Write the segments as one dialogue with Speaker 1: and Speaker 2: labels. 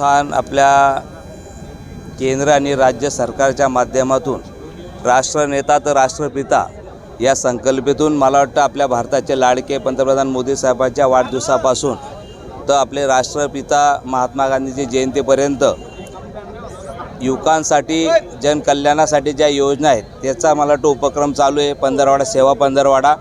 Speaker 1: उत्थान आपल्या केंद्र आणि राज्य सरकारच्या माध्यमातून राष्ट्रनेता तर राष्ट्रपिता या संकल्पेतून मला वाटतं आपल्या भारताचे लाडके पंतप्रधान मोदी साहेबांच्या वाढदिवसापासून तर आपले राष्ट्रपिता महात्मा गांधीची जयंतीपर्यंत युवकांसाठी जनकल्याणासाठी ज्या योजना आहेत त्याचा मला वाटतं उपक्रम चालू आहे. पंधरवाडा सेवा पंधरवाडा.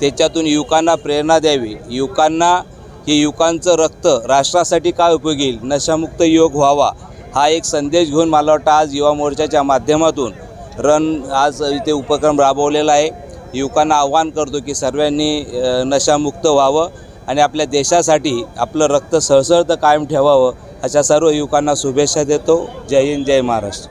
Speaker 1: त्याच्यातून युवकांना प्रेरणा द्यावी. युवकांना की युवकांचं रक्त राष्ट्रासाठी काय उपयोगी येईल? नशामुक्त युवक व्हावा हा एक संदेश घेऊन मला वाटतं आज युवा मोर्चाच्या माध्यमातून रन आज इथे उपक्रम राबवलेला आहे. युवकांना आव्हान करतो की सर्वांनी नशामुक्त व्हावं आणि आपल्या देशासाठी आपलं रक्त सळसळतं कायम ठेवावं अशा सर्व युवकांना शुभेच्छा देतो. जय हिंद जय महाराष्ट्र.